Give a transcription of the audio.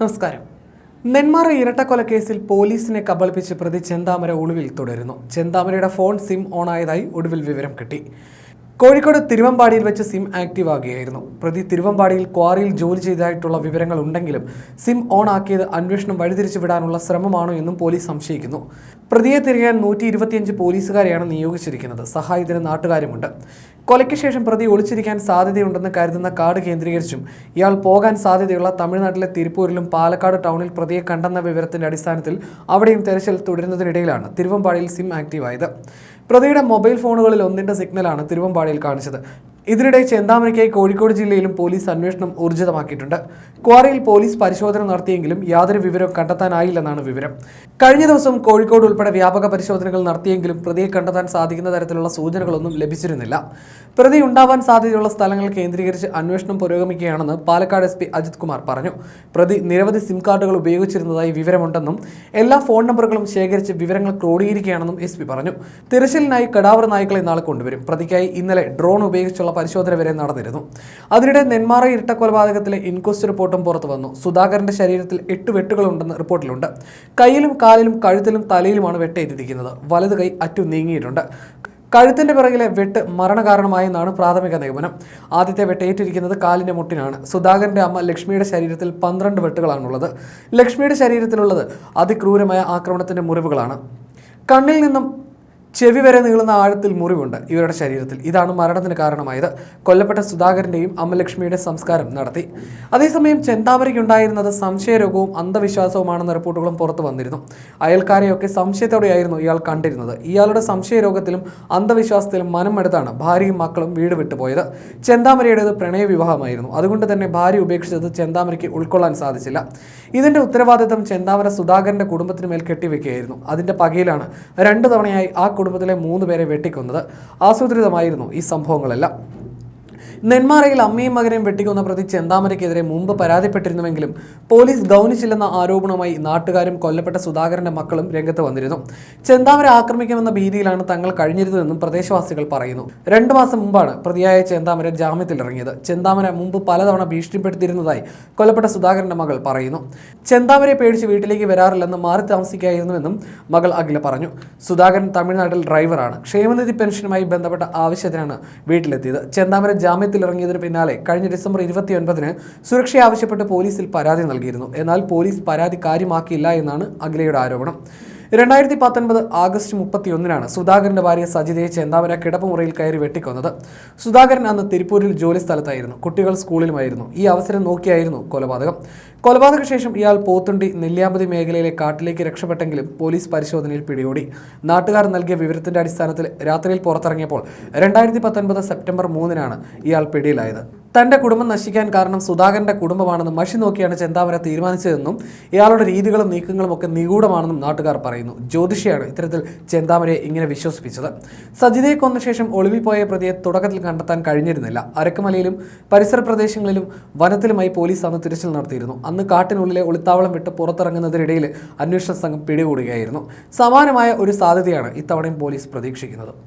നമസ്കാരം. നെന്മാറ ഇരട്ടക്കൊലക്കേസിൽ പോലീസിനെ കബളിപ്പിച്ച് പ്രതി ചെന്താമര ഒളിവിൽ തുടരുന്നു. ചെന്താമരയുടെ ഫോൺ സിം ഓണായതായി ഒടുവിൽ വിവരം കിട്ടി. കോഴിക്കോട് തിരുവമ്പാടിയിൽ വെച്ച് സിം ആക്റ്റീവ് ആകുകയായിരുന്നു പ്രതി തിരുവമ്പാടിയിൽ ക്വാറിയിൽ ജോലി ചെയ്തതായിട്ടുള്ള വിവരങ്ങൾ ഉണ്ടെങ്കിലും സിം ഓൺ ആക്കിയത് അന്വേഷണം വഴിതിരിച്ചു വിടാനുള്ള ശ്രമമാണോ എന്നും പോലീസ് സംശയിക്കുന്നു. പ്രതിയെ തിരയാൻ നൂറ്റി ഇരുപത്തിയഞ്ച് പോലീസുകാരെയാണ് നിയോഗിച്ചിരിക്കുന്നത്. സഹായത്തിന് നാട്ടുകാരുമുണ്ട്. കൊലയ്ക്ക് ശേഷം പ്രതി ഒളിച്ചിരിക്കാൻ സാധ്യതയുണ്ടെന്ന് കരുതുന്ന കാട് കേന്ദ്രീകരിച്ചും ഇയാൾ പോകാൻ സാധ്യതയുള്ള തമിഴ്നാട്ടിലെ തിരുപ്പൂരിലും പാലക്കാട് ടൗണിൽ പ്രതിയെ കണ്ടെന്ന വിവരത്തിന്റെ അടിസ്ഥാനത്തിൽ അവിടെയും തെരച്ചിൽ തുടരുന്നതിനിടയിലാണ് തിരുവമ്പാടിയിൽ സിം ആക്റ്റീവായത്. പ്രതിയുടെ മൊബൈൽ ഫോണുകളിൽ ഒന്നിന്റെ സിഗ്നലാണ് തിരുവമ്പാടിയിൽ കാണിച്ചത്. ഇതിനിടെ ചെന്താമരയ്ക്കായി കോഴിക്കോട് ജില്ലയിലും പോലീസ് അന്വേഷണം ഊർജിതമാക്കിയിട്ടുണ്ട്. ക്വാറിയിൽ പോലീസ് പരിശോധന നടത്തിയെങ്കിലും യാതൊരു വിവരവും കണ്ടെത്താനായില്ലെന്നാണ് വിവരം. കഴിഞ്ഞ ദിവസം കോഴിക്കോട് ഉൾപ്പെടെ വ്യാപക പരിശോധനകൾ നടത്തിയെങ്കിലും പ്രതിയെ കണ്ടെത്താൻ സാധിക്കുന്ന തരത്തിലുള്ള സൂചനകളൊന്നും ലഭിച്ചിരുന്നില്ല. പ്രതി ഉണ്ടാവാൻ സാധ്യതയുള്ള സ്ഥലങ്ങൾ കേന്ദ്രീകരിച്ച് അന്വേഷണം പുരോഗമിക്കുകയാണെന്ന് പാലക്കാട് എസ് പി അജിത് കുമാർ പറഞ്ഞു. പ്രതി നിരവധി സിം കാർഡുകൾ ഉപയോഗിച്ചിരുന്നതായി വിവരമുണ്ടെന്നും എല്ലാ ഫോൺ നമ്പറുകളും ശേഖരിച്ച് വിവരങ്ങൾ ക്രോഡീകരിക്കുകയാണെന്നും എസ് പി പറഞ്ഞു. തിരച്ചിലിനായി കടാവർ നായ്ക്കളെ നാളെ കൊണ്ടുവരും. പ്രതിക്കായി ഇന്നലെ ഡ്രോൺ ഉപയോഗിച്ചുള്ള പരിശോധന വരെ നടന്നിരുന്നു. അതിനിടെ നെന്മാറ ഇരട്ട കൊലപാതകത്തിലെ ഇൻക്വസ്റ്റ് റിപ്പോർട്ടും പുറത്തു വന്നു. സുധാകരന്റെ ശരീരത്തിൽ എട്ട് വെട്ടുകളുണ്ടെന്ന് റിപ്പോർട്ടിലുണ്ട്. കയ്യിലും കാലിലും കഴുത്തിലും തലയിലുമാണ് വെട്ടേറ്റിരിക്കുന്നത്. വലത് കൈ അറ്റു നീങ്ങിയിട്ടുണ്ട്. കഴുത്തിന്റെ പിറകിലെ വെട്ട് മരണകാരണമായെന്നാണ് പ്രാഥമിക നിഗമനം. ആദ്യത്തെ വെട്ടേറ്റിരിക്കുന്നത് കാലിന്റെ മുട്ടിനാണ്. സുധാകരന്റെ അമ്മ ലക്ഷ്മിയുടെ ശരീരത്തിൽ പന്ത്രണ്ട് വെട്ടുകളാണുള്ളത്. ലക്ഷ്മിയുടെ ശരീരത്തിലുള്ളത് അതിക്രൂരമായ ആക്രമണത്തിന്റെ മുറിവുകളാണ്. കണ്ണിൽ നിന്നും ചെവി വരെ നീളുന്ന ആഴത്തിൽ മുറിവുണ്ട് ഇവരുടെ ശരീരത്തിൽ. ഇതാണ് മരണത്തിന് കാരണമായത്. കൊല്ലപ്പെട്ട സുധാകരന്റെയും അമ്മലക്ഷ്മിയുടെ സംസ്കാരം നടത്തി. അതേസമയം ചെന്താമരയ്ക്കുണ്ടായിരുന്നത് സംശയരോഗവും അന്ധവിശ്വാസവുമാണെന്ന റിപ്പോർട്ടുകളും പുറത്തു വന്നിരുന്നു. അയൽക്കാരെയൊക്കെ സംശയത്തോടെയായിരുന്നു ഇയാൾ കണ്ടിരുന്നത്. ഇയാളുടെ സംശയരോഗത്തിലും അന്ധവിശ്വാസത്തിലും മനമെടുത്താണ് ഭാര്യയും മക്കളും വീട് വിട്ടുപോയത് ചെന്താമരയുടേത് പ്രണയ വിവാഹമായിരുന്നു അതുകൊണ്ട് തന്നെ ഭാര്യ ഉപേക്ഷിച്ചത് ചെന്താമരയ്ക്ക് ഉൾക്കൊള്ളാൻ സാധിച്ചില്ല. ഇതിന്റെ ഉത്തരവാദിത്തം ചെന്താമര സുധാകരന്റെ കുടുംബത്തിന് മേൽ കെട്ടിവെക്കുകയായിരുന്നു. അതിന്റെ പകയിലാണ് രണ്ടു തവണയായി ആ കുടുംബത്തിലെ മൂന്ന് പേരെ വെട്ടിക്കൊന്നത് ആസൂത്രിതമായിരുന്നു ഈ സംഭവങ്ങളെല്ലാം. നെന്മാറയിൽ അമ്മയും മകനെയും വെട്ടിക്കൊന്ന പ്രതി ചെന്താമരയ്ക്കെതിരെ മുമ്പ് പരാതിപ്പെട്ടിരുന്നുവെങ്കിലും പോലീസ് ഗൗനിച്ചില്ലെന്ന ആരോപണവുമായി നാട്ടുകാരും കൊല്ലപ്പെട്ട സുധാകരന്റെ മക്കളും രംഗത്ത് വന്നിരുന്നു. ചെന്താമര ആക്രമിക്കുമെന്ന ഭീതിയിലാണ് തങ്ങൾ കഴിഞ്ഞിരുന്നതെന്നും പ്രദേശവാസികൾ പറയുന്നു. രണ്ടു മാസം മുമ്പാണ് പ്രതിയായ ചെന്താമര ജാമ്യത്തിലിറങ്ങിയത്. ചെന്താമര മുമ്പ് പലതവണ ഭീഷണിപ്പെടുത്തിയിരുന്നതായി കൊല്ലപ്പെട്ട സുധാകരന്റെ മകൾ പറയുന്നു. ചെന്താമരെ പേടിച്ച് വീട്ടിലേക്ക് വരാറില്ലെന്ന് മാറി താമസിക്കായിരുന്നുവെന്നും മകൾ അഖില പറഞ്ഞു. സുധാകരൻ തമിഴ്നാട്ടിൽ ഡ്രൈവറാണ്. ക്ഷേമനിധി പെൻഷനുമായി ബന്ധപ്പെട്ട ആവശ്യത്തിനാണ് വീട്ടിലെത്തിയത്. ചെന്താമര ജാമ്യത്തിലിറങ്ങിയതിന് പിന്നാലെ കഴിഞ്ഞ ഡിസംബർ ഇരുപത്തിയൊൻപതിന് സുരക്ഷ ആവശ്യപ്പെട്ട് പോലീസിൽ പരാതി നൽകിയിരുന്നു. എന്നാൽ പോലീസ് പരാതി കാര്യമാക്കിയില്ല എന്നാണ് അഖിലയുടെ ആരോപണം. രണ്ടായിരത്തി പത്തൊൻപത് ആഗസ്റ്റ് മുപ്പത്തിയൊന്നിനാണ് സുധാകരന്റെ ഭാര്യ സജിതയെ ചെന്താമര കിടപ്പുമുറിയിൽ കയറി വെട്ടിക്കൊന്നത്. സുധാകരൻ അന്ന് തിരുപ്പൂരിൽ ജോലി സ്ഥലത്തായിരുന്നു. കുട്ടികൾ സ്കൂളിലുമായിരുന്നു. ഈ അവസരം നോക്കിയായിരുന്നു കൊലപാതകം. കൊലപാതക ശേഷം ഇയാൾ പോത്തുണ്ടി നെല്ലിയാമ്പതി മേഖലയിലെ കാട്ടിലേക്ക് രക്ഷപ്പെട്ടെങ്കിലും പോലീസ് പരിശോധനയിൽ പിടികൂടി. നാട്ടുകാർ നൽകിയ വിവരത്തിന്റെ അടിസ്ഥാനത്തിൽ രാത്രിയിൽ പുറത്തിറങ്ങിയപ്പോൾ രണ്ടായിരത്തി പത്തൊൻപത് സെപ്റ്റംബർ മൂന്നിനാണ് ഇയാൾ പിടിയിലായത്. തന്റെ കുടുംബം നശിക്കാൻ കാരണം സുധാകരന്റെ കുടുംബമാണെന്ന് മഷി നോക്കിയാണ് ചെന്താമര തീരുമാനിച്ചതെന്നും ഇയാളുടെ രീതികളും നീക്കങ്ങളും ഒക്കെ നിഗൂഢമാണെന്നും നാട്ടുകാർ പറയുന്നു. ജ്യോതിഷിയാണ് ഇത്തരത്തിൽ ചെന്താമരയെ ഇങ്ങനെ വിശ്വസിപ്പിച്ചത്. സജിതയെ കൊന്ന ശേഷം ഒളിവിൽ പോയ പ്രതിയെ തുടക്കത്തിൽ കണ്ടെത്താൻ കഴിഞ്ഞിരുന്നില്ല. അരക്കുമലയിലും പരിസര പ്രദേശങ്ങളിലും വനത്തിലുമായി പോലീസ് അന്ന് തിരച്ചിൽ നടത്തിയിരുന്നു. അന്ന് കാട്ടിനുള്ളിലെ ഒളിത്താവളം വിട്ട് പുറത്തിറങ്ങുന്നതിനിടയിൽ അന്വേഷണ സംഘം പിടികൂടുകയായിരുന്നു. സമാനമായ ഒരു സാധ്യതയാണ് ഇത്തവണയും പോലീസ് പ്രതീക്ഷിക്കുന്നത്.